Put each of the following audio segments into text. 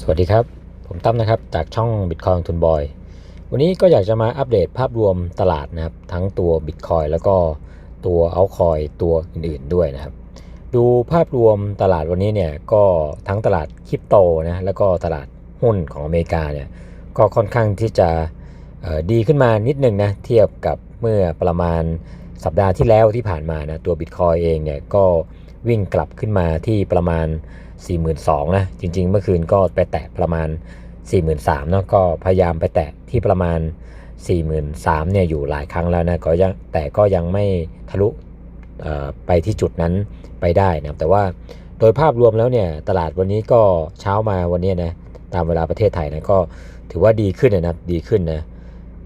สวัสดีครับ ผมตั้มนะครับ จากช่อง Bitcoin ทุนบอย วันนี้ก็อยากจะมาอัปเดตภาพรวมตลาดนะครับ ทั้งตัว Bitcoin แล้วก็ตัว Altcoin ตัวอื่นๆด้วยนะครับ ดูภาพรวมตลาดวันนี้เนี่ยก็ทั้งตลาดคริปโตนะแล้วก็ตลาดหุ้นของอเมริกาเนี่ยก็ค่อนข้างที่จะดีขึ้นมานิดนึงนะเทียบกับเมื่อประมาณสัปดาห์ที่แล้วที่ผ่านมานะตัว Bitcoin เองเนี่ยก็ วิ่งกลับขึ้นมาที่ประมาณ 42,000นะจริง ๆ เมื่อคืนก็ไปแตะประมาณ 43,000เนาะก็พยายามไปแตะที่ประมาณ 43,000เนี่ยอยู่หลายครั้งแล้วนะก็ยังแต่ก็ยังไม่ทะลุไปที่จุดนั้นไปได้นะแต่ว่าโดยภาพรวมแล้วเนี่ยตลาดวันนี้ก็เช้ามาวันนี้นะตามเวลาประเทศไทยนะก็ถือว่าดีขึ้นนะครับดีขึ้นนะ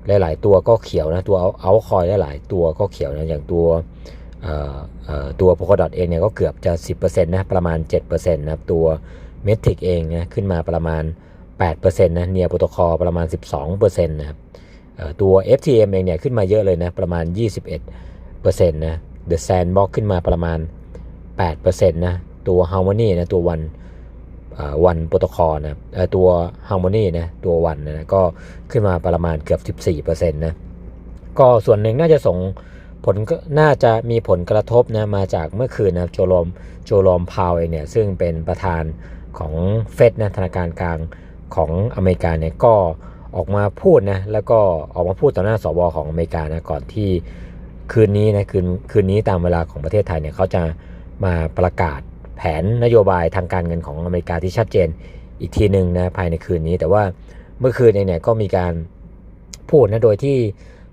หลายๆตัวก็เขียวนะตัวเอาเอาคอยหลายๆตัวก็เขียวนะอย่างตัว ตัว Polkadot เองเนี่ยก็เกือบจะ 10%นะประมาณ 7%นะครับตัว Metric เองนะขึ้นมาประมาณ 8%นะเนียโปรโตคอลประมาณ 12%นะครับเอ่อตัว FTM เองเนี่ยขึ้นมาเยอะเลยนะประมาณ 21%นะ The Sandbox ขึ้นมาประมาณ 8%นะตัว Harmony นะตัววันวันโปรโตคอลนะตัว Harmony นะตัววันนะก็ขึ้นมาประมาณเกือบ 14%นะก็ส่วนหนึ่งน่าจะส่ง ผลก็น่าจะมีผลกระทบนะมาจากเมื่อคืนนะโจโรมโจโรมพาวเองเนี่ยซึ่งเป็นประธานของเฟดนะธนาคารกลางของอเมริกาเนี่ยก็ออกมาพูดนะแล้วก็ออกมาพูดต่อหน้าสวของอเมริกานะก่อนที่คืนนี้นะคืนคืนนี้ตามเวลาของประเทศไทยเนี่ยเขาจะมาประกาศแผนนโยบายทางการเงินของอเมริกาที่ชัดเจนอีกทีหนึ่งนะภายในคืนนี้ แต่ว่าเมื่อคืนเนี่ยก็มีการพูดนะโดยที่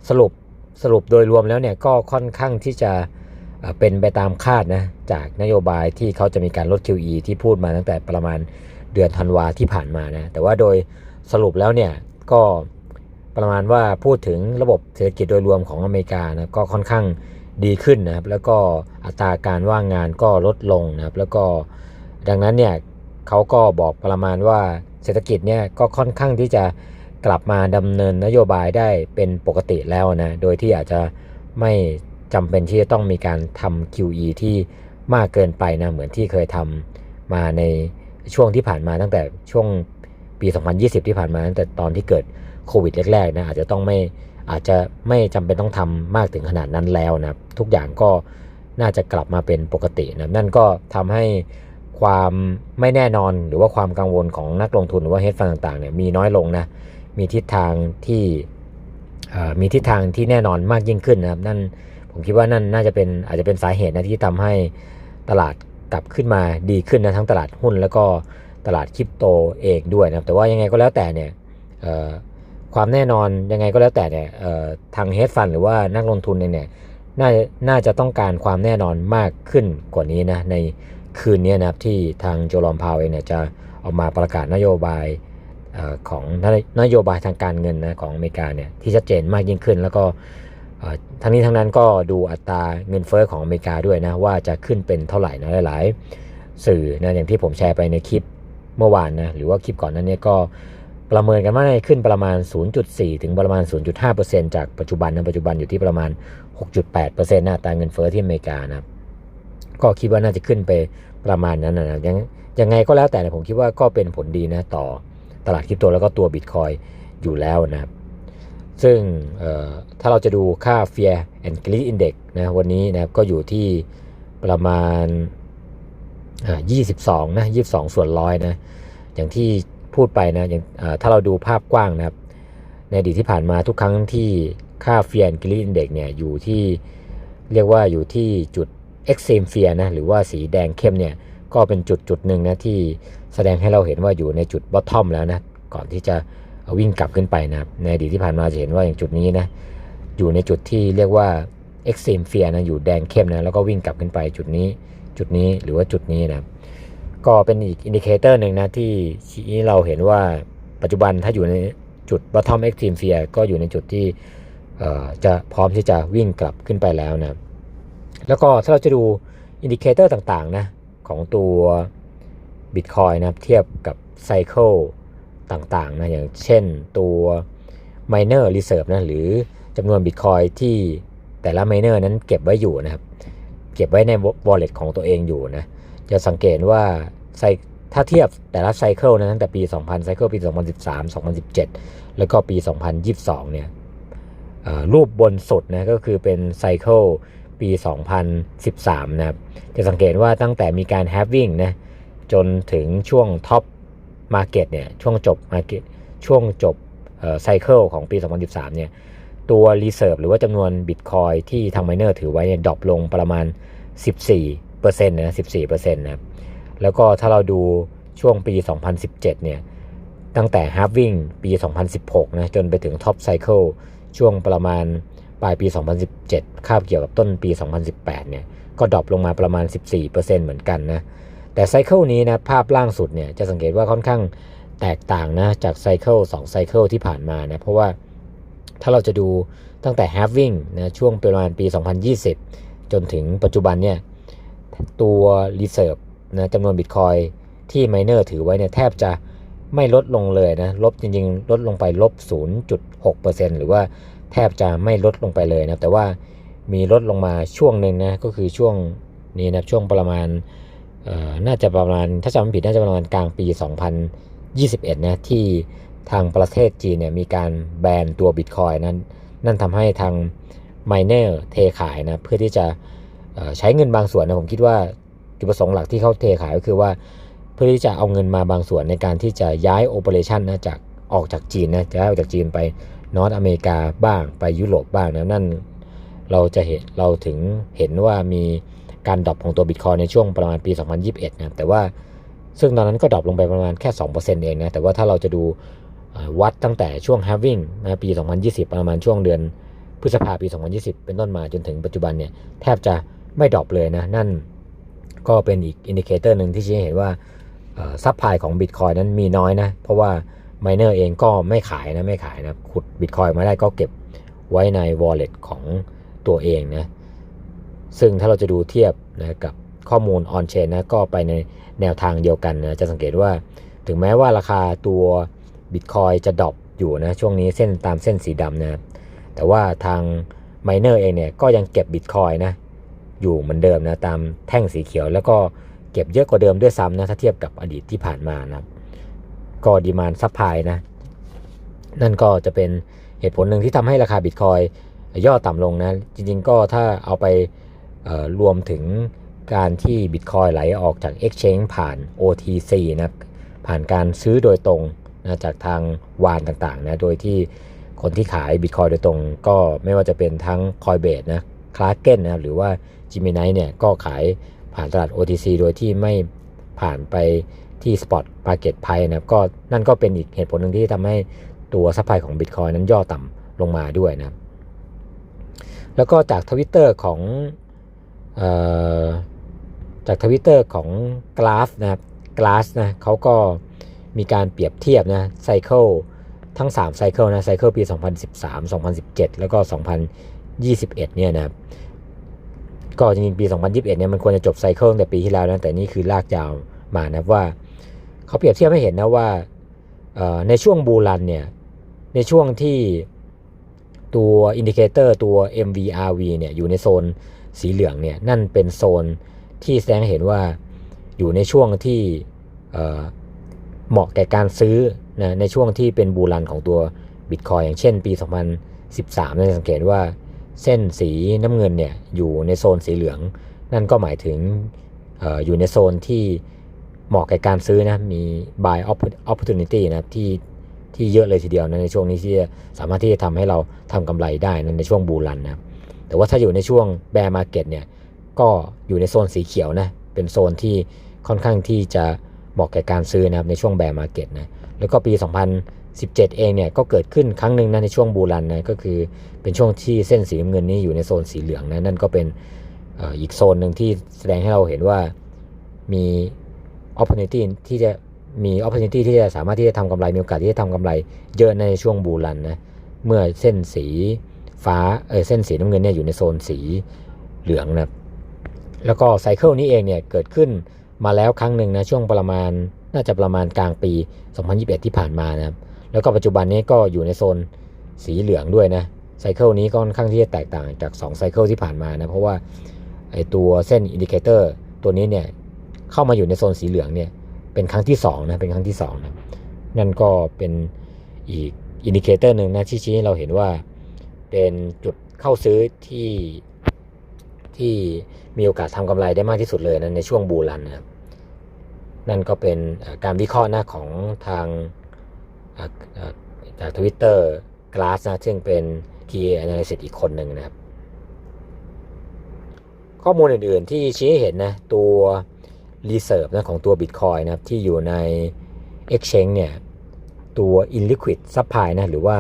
สรุป สรุปโดยรวมแล้วเนี่ยก็ค่อนข้างที่จะเป็นไปตามคาดนะจากนโยบายที่เขาจะมีการลด QE ที่พูดมาตั้งแต่ประมาณเดือนธันวาที่ผ่านมานะแต่ว่าโดยสรุปแล้วเนี่ยก็ประมาณว่าพูดถึงระบบเศรษฐกิจโดยรวมของอเมริกานะก็ค่อนข้างดีขึ้นนะครับแล้วก็อัตราการว่างงานก็ลดลงนะครับแล้วก็ดังนั้นเนี่ยเขาก็บอกประมาณว่าเศรษฐกิจเนี่ยก็ค่อนข้างที่จะ กลับมาดำเนินนโยบายได้เป็นปกติแล้วนะ โดยที่อาจจะไม่จำเป็นที่จะต้องมีการทำ QE ที่มากเกินไปนะ เหมือนที่เคยทำมาในช่วงที่ผ่านมาตั้งแต่ช่วงปี 2020 ที่ผ่านมาตั้งแต่ตอนที่เกิดโควิดแรกๆนะอาจจะต้องไม่อาจจะไม่จำเป็นต้องทำมากถึงขนาดนั้นแล้วนะทุกอย่างก็น่าจะกลับมาเป็นปกตินะนั่นก็ทำให้ความไม่แน่นอนหรือว่าความกังวลของนักลงทุนหรือว่าเฮดฟันต่างๆเนี่ยมีน้อยลงนะ มีทิศทางที่มีทิศทางที่แน่นอนมากยิ่งขึ้นนะครับ นั่นผมคิดว่านั่นน่าจะเป็นอาจจะเป็นสาเหตุนะที่ทำให้ตลาดกลับขึ้นมาดีขึ้นนะทั้งตลาดหุ้นแล้วก็ตลาดคริปโตเองด้วยนะครับ แต่ว่ายังไงก็แล้วแต่เนี่ยความแน่นอนยังไงก็แล้วแต่เนี่ยทางเฮดฟันหรือว่านักลงทุนเนี่ยน่าน่าจะต้องการความแน่นอนมากขึ้นกว่านี้นะในคืนนี้นะครับที่ทางโจลอมพาวเองเนี่ยจะออกมาประกาศนโยบาย ของนโยบายทางการเงินนะของอเมริกาเนี่ยที่ชัดเจนมากยิ่งขึ้น แล้วก็ทั้งนี้ทั้งนั้นก็ดูอัตราเงินเฟอ้อของอเมริกาด้วยนะว่าจะขึ้นเป็นเท่าไหร่นะหลาย ๆ สื่อนะอย่างที่ผมแชร์ไปในคลิปเมื่อวานนะหรือว่าคลิปก่อนนั้นเนี่ยก็ประเมินกันว่าจะขึ้นประมาณ 0.4 ถึงประมาณ 0.5%จากปัจจุบันนะปัจจุบันอยู่ที่ประมาณ 6.8%นะอัตราเงินเฟอ้อที่อเมริกานะก็คิดว่าน่าจะขึ้นไปประมาณนั้นนะยังยังไงก็แล้วแต่ผมคิดว่าก็เป็นผลดีนะต่อ ตลาดคริปโตแล้วก็ตัวบิตคอยอยู่แล้วนะครับ ซึ่งถ้าเราจะดูค่า Fear and Greed Index นะวันนี้นะครับก็อยู่ที่ประมาณ 22 นะ 22 ส่วนร้อยนะ อย่างที่พูดไปนะอย่างถ้าเราดูภาพกว้างนะครับ ในอดีตที่ผ่านมาทุกครั้งที่ค่า Fear and Greed Index เนี่ยอยู่ที่เรียกว่าอยู่ที่จุด Extreme Fear นะหรือว่าสีแดงเข้มเนี่ยก็เป็นจุดจุดหนึ่งนะที่ แสดงให้เราเห็นว่าอยู่ในจุดบอททอมแล้วนะ ก่อนที่จะวิ่งกลับขึ้นไปนะในอดีตที่ผ่านมาจะเห็นว่าอย่างจุดนี้นะ อยู่ในจุดที่เรียกว่า extreme fear นะ อยู่แดงเข้มนะ แล้วก็วิ่งกลับขึ้นไปจุดนี้ จุดนี้ หรือว่าจุดนี้นะ ก็เป็นอีกอินดิเคเตอร์หนึ่งนะที่ชี้เราเห็นว่าปัจจุบันถ้าอยู่ในจุด bottom extreme fear ก็อยู่ในจุดที่จะพร้อมที่จะวิ่งกลับขึ้นไปแล้วนะ แล้วก็ถ้าเราจะดูอินดิเคเตอร์ต่างๆนะของตัว Bitcoin นะครับเทียบกับไซเคิลต่างๆนะอย่างเช่นตัว Miner Reserve นะหรือจำนวน Bitcoin ที่แต่ละ Miner นั้นเก็บไว้อยู่นะครับ เก็บไว้ใน wallet ของตัวเองอยู่นะจะสังเกตว่าไซถ้าเทียบแต่ละไซเคิลนะตั้งแต่ปี 2000 ไซเคิลปี 2013 2017 แล้วก็ปี 2022 เนี่ยเอ่อรูปบนสุดนะก็คือเป็นไซเคิลปี 2013 นะครับ จะสังเกตว่าตั้งแต่มีการแฮ v วิ่งนะ จนถึงช่วงท็อปมาเก็ตเนี่ยช่วงจบมาเก็ตช่วงจบไซเคิลของปี 2013 เนี่ยตัวรีเซิร์ฟหรือว่าจำนวนบิตคอยที่ทางไมเนอร์ถือไว้เนี่ยดรอปลงประมาณ 14%นะ14%นะครับแล้วก็ถ้าเราดูช่วงปี 2017 เนี่ยตั้งแต่ฮาร์ v วิ่งปี 2016 นะจนไปถึงท็อปไซเคิลช่วงประมาณปลายปี 2017 คาบเกี่ยวกับต้นปี 2018 เนี่ยก็ดรอปลงมาประมาณ 14%เหมือนกันนะ แต่ไซเคิลนี้นะภาพล่างสุดเนี่ยจะสังเกตว่าค่อนข้างแตกต่างนะจากไซเคิล2ไซเคิลที่ผ่านมานะเพราะว่าถ้าเราจะดูตั้งแต่ฮาร์ v วิ่งนะช่วงประมาณปี 2020 จนถึงปัจจุบันเนี่ยตัว Reserve นะจำนวนบิตคอยที่ไมเนอร์ถือไว้เนี่ยแทบจะไม่ลดลงเลยนะลบจริงๆ ลดลงไปลบ 0.6%หรือว่าแทบจะไม่ลดลงไปเลยนะแต่ว่ามีลดลงมาช่วงหนึ่งนะก็คือช่วงนี้นะช่วงประมาณ น่าจะประมาณถ้าจำไม่ผิดน่าจะประมาณกลางปี 2021 นะที่ทางประเทศจีนเนี่ยมีการแบนตัวบิตคอยนั้น นั่นทำให้ทางไมเนอร์เทขายนะเพื่อที่จะใช้เงินบางส่วนนะผมคิดว่าจุดประสงค์หลักที่เขาเทขายก็คือว่า เพื่อที่จะเอาเงินมาบางส่วนในการที่จะย้ายโอเปอเรชันนะจากออกจากจีนนะจะออกจากจีนไปนอตอเมริกาบ้างไปยุโรปบ้างนะนั่นเราจะเห็นเราถึงเห็นว่ามี การดรอปของตัวบิตคอยในช่วงประมาณปี 2021 นะแต่ว่าซึ่งตอนนั้นก็ดรอปลงไปประมาณแค่ 2%เองนะแต่ว่าถ้าเราจะดูวัดตั้งแต่ช่วง halving นะปี 2020 ประมาณช่วงเดือนพฤษภาปี 2020 เป็นต้นมาจนถึงปัจจุบันเนี่ยแทบจะไม่ดรอปเลยนะ นั่นก็เป็นอีกอินดิเคเตอร์หนึ่งที่ชี้ให้เห็นว่าซัพพลายของ Bitcoin นั้นมีน้อยนะ เพราะว่า m i เนอร์เองก็ไม่ขายนะ ไม่ขายนะ ขุด Bitcoin มาได้ก็เก็บไว้ใน Wallet ของตัวเองนะ ซึ่งถ้าเราจะดูเทียบนะกับข้อมูล On-Chain นะก็ไปในแนวทางเดียวกันนะจะสังเกตว่า ถึงแม้ว่าราคาตัว Bitcoin จะดรอปอยู่นะช่วงนี้เส้นตามเส้นสีดำนะแต่ว่าทาง m i เนอร์เองเนี่ยก็ยังเก็บ Bitcoin นะอยู่เหมือนเดิมนะตามแท่งสีเขียว แล้วก็เก็บเยอะกว่าเดิมด้วยซ้ำนะถ้าเทียบกับอดีตที่ผ่านมานะก็ดีมานซัพพลายนะนั่นก็จะเป็นเหตุผลหนึ่งที่ทำให้ราคาบิตคอยย่อต่ำลงนะจริงๆก็ถ้าเอาไป รวมถึงการที่บิตคอยไหลออกจาก Exchange ผ่าน OTC นะผ่านการซื้อโดยตรงนะจากทางวานต่างๆนะโดยที่คนที่ขายบิตคอยโดยตรง ก็ไม่ว่าจะเป็นทั้ง Coinbase นะคลาเก้นนะหรือว่า Gemini เนี่ยก็ขายผ่านตลาด OTC โดยที่ไม่ผ่านไปที่ Spot Market Price นะก็นั่นก็เป็นอีกเหตุผลหนึ่งที่ทำให้ตัวซัพพลายของ Bitcoin นั้นย่อต่ำลงมาด้วยนะแล้วก็จากทวิตเตอร์ของ จากทวิตเตอร์ของ Glass นะครับ Glass นะเขาก็มีการเปรียบเทียบนะไซเคิลทั้ง3ไซเคิลนะไซเคิลปี 2013 2017 แล้วก็ 2021 เนี่ยนะครับก็จริงๆปี 2021 เนี่ยมันควรจะจบไซเคิลแต่ปีที่แล้วนะแต่นี่คือลากยาวมานะว่า เขาเปรียบเทียบให้เห็นนะว่าในช่วงบูรันเนี่ยในช่วงที่ตัวอินดิเคเตอร์ตัว MVRV เนี่ยอยู่ในโซน สีเหลืองเนี่ยนั่นเป็นโซนที่แสดงเห็นว่าอยู่ในช่วงที่เหมาะแก่การซื้อนะในช่วงที่เป็นบูรันของตัว Bitcoin อย่างเช่นปี 2013เนี่ยสังเกตว่าเส้นสีน้ำเงินเนี่ยอยู่ในโซนสีเหลือง นั่นก็หมายถึงออยู่ในโซนที่เหมาะแกับการซื้อนะมี buy opportunity นะที่ที่เยอะเลยทีเดียวนะในช่วงนี้ที่สามารถที่จะทำให้เราทำกำไรได้นะในช่วงบูรันนะครับ แต่ว่าถ้าอยู่ในช่วง bear market เนี่ยก็อยู่ในโซนสีเขียวนะเป็นโซนที่ค่อนข้างที่จะเหมาะแกับการซื้อนะครับในช่วง bear market นะแล้วก็ปี 2017 เองเนี่ยก็เกิดขึ้นครั้งหนึ่งนะในช่วงบูรันนะก็คือเป็นช่วงที่เส้นสีน้ำเงินนี้อยู่ในโซนสีเหลืองนะนั่นก็เป็นอีกโซนหนึ่งที่แสดงให้เราเห็นว่ามี opportunity ที่จะมี opportunity ที่จะสามารถที่จะทำกำไรมีโอกาสที่จะทำกำไรเยอะในช่วงบูรันนะเมื่อเส้นสี ฟ้าเออเส้นสีน้ำเงินเนี่ยอยู่ในโซนสีเหลืองนะแล้วก็ไซเคิลนี้เองเนี่ยเกิดขึ้นมาแล้วครั้งหนึ่งนะช่วงประมาณน่าจะประมาณกลางปี 2021 ที่ผ่านมานะครับแล้วก็ปัจจุบันนี้ก็อยู่ในโซนสีเหลืองด้วยนะไซเคิลนี้ก็ค่อนข้างที่จะแตกต่างจาก2ไซเคิลที่ผ่านมานะเพราะว่าไอตัวเส้นอินดิเคเตอร์ตัวนี้เนี่ยเข้ามาอยู่ในโซนสีเหลืองเนี่ยเป็นครั้งที่2นะเป็นครั้งที่2นะนั่นก็เป็นอีกอินดิเคเตอร์หนึ่งนะที่ชี้ให้เราเห็นว่า เป็นจุดเข้าซื้อที่ที่มีโอกาสทำกำไรได้มากที่สุดเลยนะในช่วงบูรันนะครับนั่นก็เป็นการวิเคราะห์หน้าของทางจากทวิตเตอร์กลาสนะซึ่งเป็น TA Analysis อีกคนหนึ่งนะครับ ข้อมูลอื่นๆที่ชี้เห็นนะตัว Reserve นะของตัว Bitcoin นะครับที่อยู่ใน Exchange เนี่ยตัว illiquid supply นะหรือว่า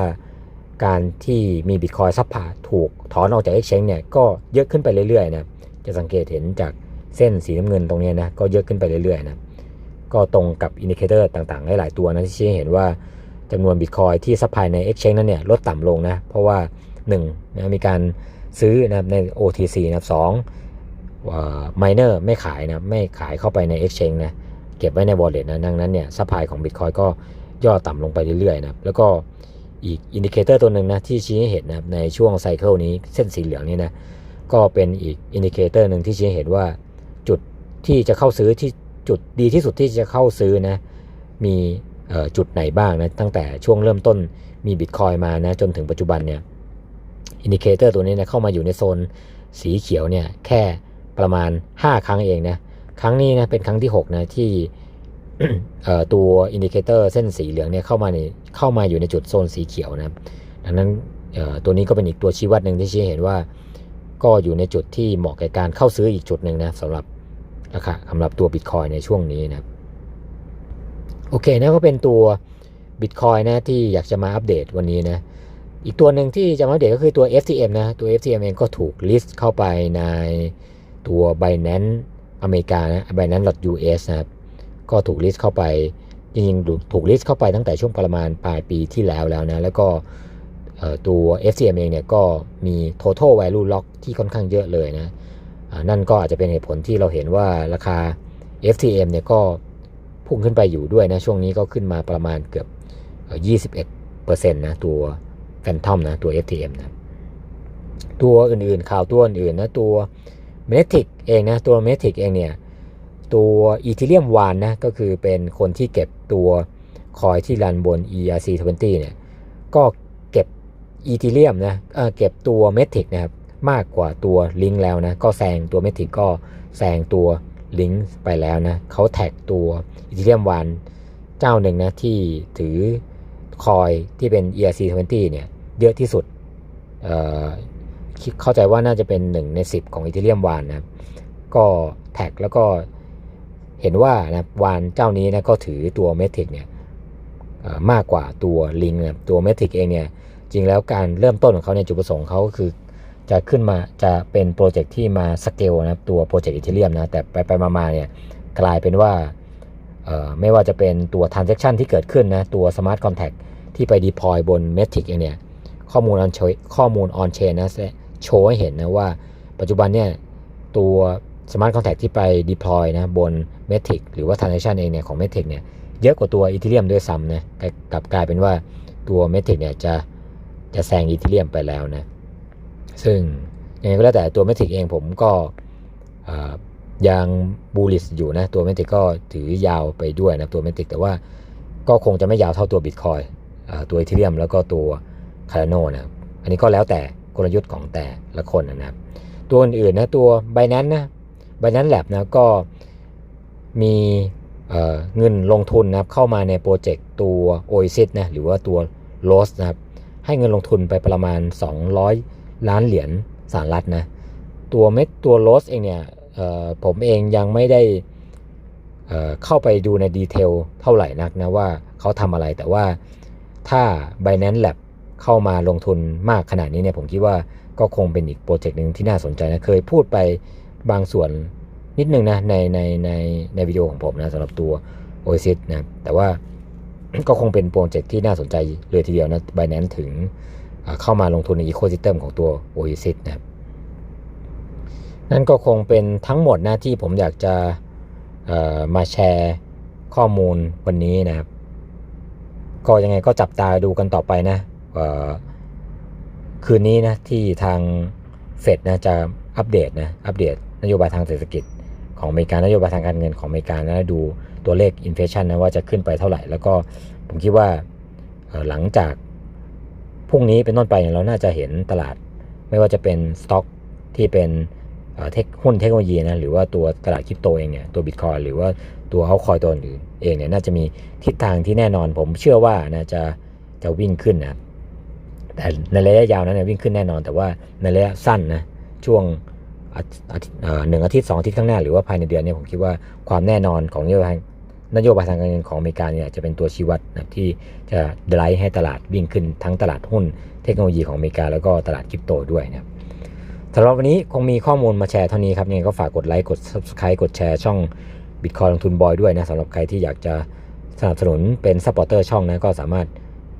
การที่มี Bitcoin supply ถูกถอนออกจาก Exchange เนี่ยก็เยอะขึ้นไปเรื่อยๆนะจะสังเกตเห็นจากเส้นสีน้ำเงินตรงนี้นะก็เยอะขึ้นไปเรื่อยๆนะก็ตรงกับอินดิเคเตอร์ต่างๆ หลายๆตัวนะที่ชี้เห็นว่าจำนวนบิตคอยที่ซัพพลายใน Exchange นั้นเนี่ยลดต่ำลงนะเพราะว่า1นะมีการซื้อนะใน OTC นะสองไมเนอร์ไม่ขายนะไม่ขายเข้าไปใน Exchange นะเก็บไว้ใน Wallet นะดังนั้นเนี่ยซัพพลายของ Bitcoin ก็ย่อต่ำลงไปเรื่อยๆนะแล้วก็ อีกอินดิเคเตอร์ตัวหนึ่งนะที่ชี้ให้เห็นนะในช่วงไซเคิลนี้เส้นสีเหลืองนี่นะก็เป็นอีกอินดิเคเตอร์หนึ่งที่ชี้ให้เห็นว่าจุดที่จะเข้าซื้อที่จุดดีที่สุดที่จะเข้าซื้อนะมีจุดไหนบ้างนะตั้งแต่ช่วงเริ่มต้นมีบิตคอยมานะจนถึงปัจจุบันเนี่ยอินดิเคเตอร์ตัวนี้นะเข้ามาอยู่ในโซนสีเขียวเนี่ยแค่ประมาณ 5 ครั้งเองนะครั้งนี้นะเป็นครั้งที่6นะที่ ตัวอินดิเคเตอร์เส้นสีเหลืองเนี่ยเข้ามาในเข้ามาอยู่ในจุดโซนสีเขียวนะดังนั้นตัวนี้ก็เป็นอีกตัวชี้วัดหนึ่งที่ชี้เห็นว่า ก็อยู่ในจุดที่เหมาะแก่การเข้าซื้ออีกจุดหนึ่งนะสำหรับราคาสำหรับตัวบิตคอยในช่วงนี้นะโอเคนะก็เป็นตัว Bitcoin นะที่อยากจะมาอัปเดตวันนี้นะอีกตัวหนึ่งที่จะมาอัปเดตก็คือตัว FTM นะตัว FTM เองก็ถูกลิสต์เข้าไปในตัว Binance อเมริกานะ Binance.US นะครับ ก็ถูกลิสต์เข้าไปจริงๆถูกลิสต์เข้าไปตั้งแต่ช่วงประมาณปลายปีที่แล้วแล้วนะแล้วก็ตัว FTM เองเนี่ยก็มี total value lock ที่ค่อนข้างเยอะเลยนะนั่นก็อาจจะเป็นเหตุผลที่เราเห็นว่าราคา FTM เนี่ยก็พุ่งขึ้นไปอยู่ด้วยนะ ช่วงนี้ก็ขึ้นมาประมาณเกือบ 21%นะตัวแฟนทอมนะตัว FTM นะตัวอื่นๆข่าวตัวอื่นๆนะตัวเมทิกเองนะตัวเมทิกเองเนี่ย ตัวอีเทเรียมวานนะก็คือเป็นคนที่เก็บตัวคอยที่รันบน ERC20 เนี่ยก็เก็บอีเทเรียมนะเเก็บตัวเมทิกนะครับมากกว่าตัวลิงแล้วนะก็แซงตัวเมทิกก็แซงตัวลิงก์ไปแล้วนะเขาแท็กตัวอีเทเรียมวันเจ้าหนึ่งนะที่ถือคอยที่เป็น ERC20 เนี่ยเยอะที่สุดเเข้าใจว่าน่าจะเป็น 1 ใน 10 ของอีเทเรียมวานนะก็แท็กแล้วก็ เห็นว่านะวานเจ้านี้นะก็ถือตัวเมทิกเนี่ยมากกว่าตัวลิงนะตัวเมทิกเองเนี่ยจริงแล้วการเริ่มต้นของเขาในจุดประสงค์เขาคือจะขึ้นมาจะเป็นโปรเจกต์ที่มาสเกลนะครับตัวโปรเจกต์อีเทเรียมนะแต่ไปไปมาเนี่ยกลายเป็นว่าไม่ว่าจะเป็นตัว transaction ที่เกิดขึ้นนะตัว smart contract ที่ไป deploy บน Matic เองเนี่ยข้อมูล on ข้อมูล on chain นะโชว์ให้เห็นนะว่าปัจจุบันเนี่ยตัว smart contract ที่ไป deploy นะบน Matic หรือว่า transaction เองเนี่ยของ Matic เนี่ยเยอะกว่าตัว Ethereum ด้วยซ้ำนะกลับกลายเป็นว่าตัว Matic เนี่ยจะจะแซง Ethereum ไปแล้วนะซึ่งยังไงก็แล้วแต่ตัวเมทิกเองผมก็ยังบูลิสอยู่นะตัวเมทิกก็ถือยาวไปด้วยนะตัวเมทิกแต่ว่าก็คงจะไม่ยาวเท่าตัวบิตคอยตัวอีเทเรียมแล้วก็ตัวคาร์โนนะอันนี้ก็แล้วแต่กลยุทธ์ของแต่ละคนนะครับตัวอื่นๆนะตัวไบนั้นนะ บนั้นแลบนะก็มีเงินลงทุนนะครับเข้ามาในโปรเจกต์ตัว o a s i s นะหรือว่าตัว l o s นะครับให้เงินลงทุนไปประมาณ 200 ล้านเหรียญสหรัฐนะตัวเม็ดตัวโรสเองเนี่ยผมเองยังไม่ได้เเข้าไปดูในดีเทลเท่าไหร่นักนะว่าเขาทำอะไรแต่ว่าถ้า Binance Lab เข้ามาลงทุนมากขนาดนี้เนี่ยผมคิดว่าก็คงเป็นอีกโปรเจกต์หนึ่งที่น่าสนใจนะเคยพูดไป บางส่วนนิดนึงนะในในในในวิดีโอของผมนะสำหรับตัว Oasis นะแต่ว่าก็คงเป็นโปรเจกต์ที่น่าสนใจเลยทีเดียวนะ Binance ถึงเข้ามาลงทุนในอีโคซิสเต็มของตัว Oasis นะครับนั่นก็คงเป็นทั้งหมดหน้าที่ผมอยากจะมาแชร์ข้อมูลวันนี้นะครับ ก็ยังไงก็จับตาดูกันต่อไปนะคืนนี้นะที่ทางเฟดนะจะ อัปเดตนะอัปเดตนโยบายทางเศรษฐกิจ ของอเมริกานโยบายทางการเงินของอเมริกานะดูตัวเลขอินเฟชันนะว่าจะขึ้นไปเท่าไหร่ แล้วก็ผมคิดว่าหลังจากพรุ่งนี้เป็นต้นไปเราน่าจะเห็นตลาด ไม่ว่าจะเป็นสต็อกที่เป็นเทคหุ้นเทคโนโลยีนะหรือว่าตัวตลาดคริปโตเองเนี่ยตัวบิตคอยหรือว่าตัวเฮาคอยตัวอื่นเองเนี่ยน่าจะมีทิศทางที่แน่นอน ผมเชื่อว่านะจะจะวิ่งขึ้นนะแต่ในระยะยาวนั้นเนี่ยวิ่งขึ้นแน่นอน แต่ว่าในระยะสั้นนะ ช่วงหนึ่งอาทิตย์สองอาทิตย์ข้างหน้าหรือว่าภายในเดือนนี้ผมคิดว่าความแน่นอนของนโยบายนโยบายทางการเงินของอเมริกาเนี่ยจะเป็นตัวชี้วัดนะที่จะไดรฟ์ให้ตลาดวิ่งขึ้นทั้งตลาดหุ้นเทคโนโลยีของอเมริกาแล้วก็ตลาดคริปโตด้วยนะครับสำหรับวันนี้คงมีข้อมูลมาแชร์เท่านี้ครับยังไงก็ฝากกดไลค์กด Subscribe กดแชร์ช่อง Bitcoin ลงทุนบอยด้วยนะสำหรับใครที่อยากจะสนับสนุนเป็นซัพพอร์เตอร์ช่องนะก็สามารถ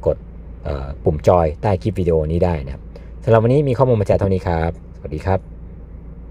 กดปุ่มจอยใต้คลิปวิดีโอนี้ได้นะครับสำหรับวันนี้มีข้อมูลมาแชร์เท่านี้ครับ วัสดีครับ